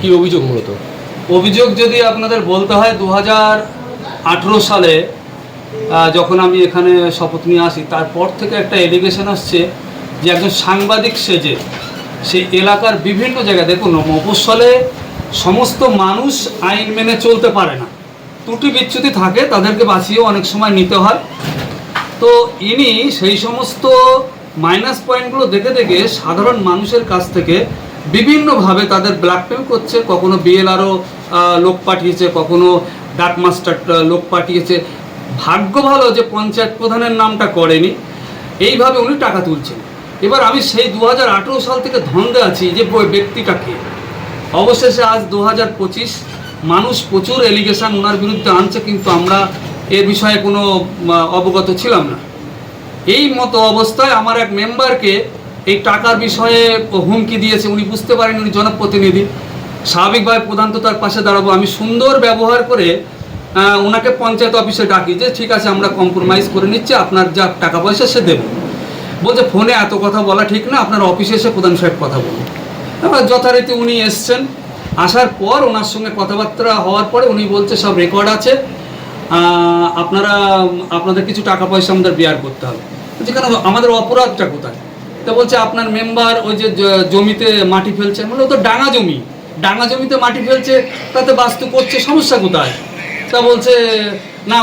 কি অভিযোগ মূলত? অভিযোগ যদি আপনাদের বলতে হয় দু হাজার আঠেরো সালে যখন আমি এখানে শপথ নিয়ে আসি, তারপর থেকে একটা এলিগেশন আসছে যে একজন সাংবাদিক সেজে সেই এলাকার বিভিন্ন জায়গায়, দেখুন, মফস্বলে সমস্ত মানুষ আইন মেনে চলতে পারে না। ত্রুটি বিচ্যুতি থাকে, তাদেরকে বাঁচিয়েও অনেক সময় নিতে হয়। তো ইনি সেই সমস্ত মাইনাস পয়েন্টগুলো দেখে দেখে সাধারণ মানুষের কাছ থেকে বিভিন্নভাবে তাদের ব্ল্যাকমেল করছে, কখনো বিএলআরও লোক পাঠিয়েছে, কখনো ডাক মাস্টার লোক পাঠিয়েছে। ভাগ্য ভালো যে পঞ্চায়েত প্রধানের নামটা করেনি, এইভাবে উনি টাকা তুলছেন। এবার আমি সেই দু হাজার আঠেরো সাল থেকে ধন্দে আছি যে ব্যক্তিটাকে অবশেষে আজ দু হাজার পঁচিশ মানুষ প্রচুর এলিগেশন ওনার বিরুদ্ধে আনছে, কিন্তু আমরা এ বিষয়ে কোনো অবগত ছিলাম না। এই মতো অবস্থায় আমার এক মেম্বারকে এই টাকার বিষয়ে হুমকি দিয়েছে, উনি বুঝতে পারেন উনি জনপ্রতিনিধি। স্বাভাবিকভাবে প্রধান তো তার পাশে দাঁড়াবো। আমি সুন্দর ব্যবহার করে ওনাকে পঞ্চায়েত অফিসে ডাকি যে, ঠিক আছে, আমরা কম্প্রোমাইজ করে নিচ্ছি, আপনার যা টাকা পয়সা সে দেবে। বলছে, ফোনে এত কথা বলা ঠিক না, আপনার অফিসে এসে প্রধান সাহেব কথা বলুন। এবার যথারীতি উনি এসছেন। আসার পর ওনার সঙ্গে কথাবার্তা হওয়ার পরে উনি বলছে, সব রেকর্ড আছে। আপনারা, আপনাদের কিছু টাকা পয়সা আমাদের বিয়ার করতে হবে। যেখানে আমাদের অপরাধটা কোথায়? তা বলছে আপনার মেম্বার ওই যে জমিতে মাটি ফেলছে মানে ও তো ডাঙা জমি। ডাঙা জমিতে মাটি ফেলছে তাতে বাস্তু করছে সমস্যা কোথায়? তা বলছে না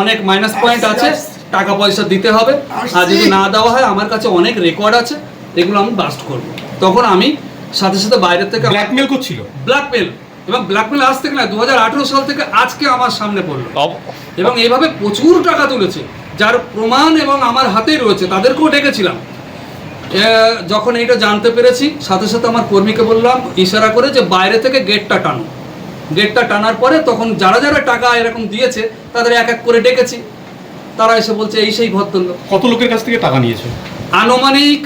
অনেক মাইনাস পয়েন্ট আছে টাকা পয়সা দিতে হবে। আর যদি না দেওয়া হয় আমার কাছে অনেক রেকর্ড আছে এগুলো আমি বাস্ট করব। তখন আমি সাথে সাথে বাইরে থেকে ব্ল্যাকমেল করছিল? ব্ল্যাকমেল এবং ব্ল্যাকমেল আজ থেকে না দু হাজার আঠারো সাল থেকে আজকে আমার সামনে পড়ল। এবং এইভাবে প্রচুর টাকা তুলেছে যার প্রমাণ এবং আমার হাতেই রয়েছে তাদেরকেও ডেকেছিলাম। যখন এইটা জানতে পেরেছি সাথে সাথে আমার কর্মীকে বললাম ইশারা করে যে বাইরে থেকে গেটটা টানো। গেটটা টানার পরে তখন যারা যারা টাকা এরকম দিয়েছে তাদের এক এক করে ডেকেছি। তারা এসে বলছে এই সেই ভদ্রলোক। কত লোকের কাছ থেকে টাকা নিয়েছে? আনুমানিক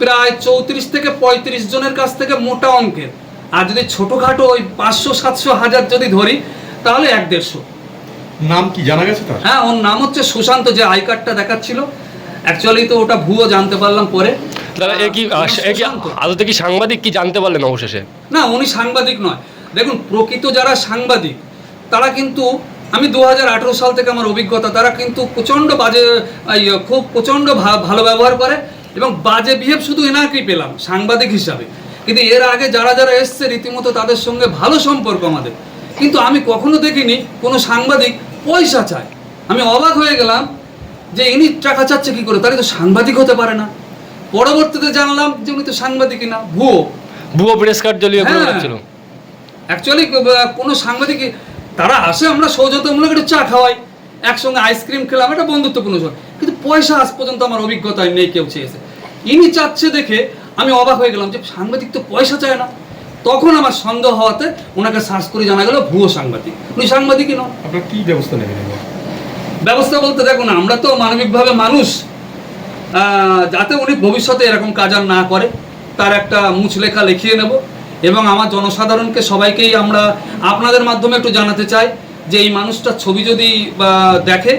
প্রায় চৌত্রিশ থেকে পঁয়ত্রিশ জনের কাছ থেকে মোটা অঙ্কের। আর যদি ছোটোখাটো ওই পাঁচশো সাতশো হাজার যদি ধরি তাহলে এক দেড়শো। নাম কি জানা গেছে তার? হ্যাঁ ওর নাম হচ্ছে সুশান্ত যে আই কার্ডটা দেখাচ্ছিল। অ্যাকচুয়ালি তো ওটা ভুয়ো জানতে পারলাম পরে। দাদা এ কি আহ, এ কি আদতে কি সাংবাদিক কি জানতে পারলেন অবশেষে? না উনি সাংবাদিক নয়। দেখুন প্রকৃত যারা সাংবাদিক তারা কিন্তু আমি দু হাজার আঠেরো সাল থেকে আমার অভিজ্ঞতা তারা কিন্তু প্রচণ্ড বাজে এই, খুব প্রচণ্ড ভালো ব্যবহার করে এবং বাজে বিহেভ শুধু এনাকেই পেলাম সাংবাদিক হিসাবে। কিন্তু এর আগে যারা যারা এসছে রীতিমতো তাদের সঙ্গে ভালো সম্পর্ক আমাদের। কিন্তু আমি কখনো দেখিনি কোনো সাংবাদিক পয়সা চায়। আমি অবাক হয়ে গেলাম যে ইনি টাকা চাচ্ছে কি করে? তাহলে তো সাংবাদিক হতে পারে না। পরবর্তীতে জানলাম যে উনি তো সাংবাদিকই না ভুয়ো। ভুয়ো প্রেস কার্ড জ্বলিয়ে হ্যাঁ। বেরোচ্ছিল অ্যাকচুয়ালি কোনো সাংবাদিক তারা আসে আমরা সৌজন্যমূলক একটু চা খাওয়াই একসঙ্গে আইসক্রিম খেলাম এটা বন্ধুত্বপূর্ণ সময় কিন্তু পয়সা আজ পর্যন্ত আমার অভিজ্ঞতায় নেই কেউ চেয়েছে। ইনি চাচ্ছে দেখে আমি অবাক হয়ে গেলাম যে সাংবাদিক তো পয়সা চায় না। তখন আমার সন্দেহ হওয়াতে ওনাকে সার্চ করে জানা গেল ভুয়ো সাংবাদিক। উনি সাংবাদিকই নন। আপনার কি ব্যবস্থা নেবেন? ব্যবস্থা বলতে দেখুন আমরা তো মানবিকভাবে মানুষ যাতে উনি ভবিষ্যতে এরকম কাজ আর না করে। তার একটা মুচলেখা লিখিয়ে নেব এবং আমার জনসাধারণকে সবাইকেই আমরা আপনাদের মাধ্যমে একটু জানাতে চাই যে এই মানুষটার ছবি যদি বা, দেখে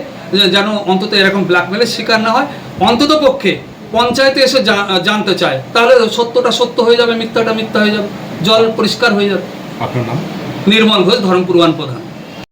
যেন অন্তত এরকম ব্ল্যাকমেলের শিকার না হয়। অন্তত পক্ষে পঞ্চায়েতে এসে জানতে চায় তাহলে সত্যটা সত্য হয়ে যাবে মিথ্যাটা মিথ্যা হয়ে যাবে জল পরিষ্কার হয়ে যাবে। আপনার নাম? নির্মল ঘোষ ধরমপুর প্রধান।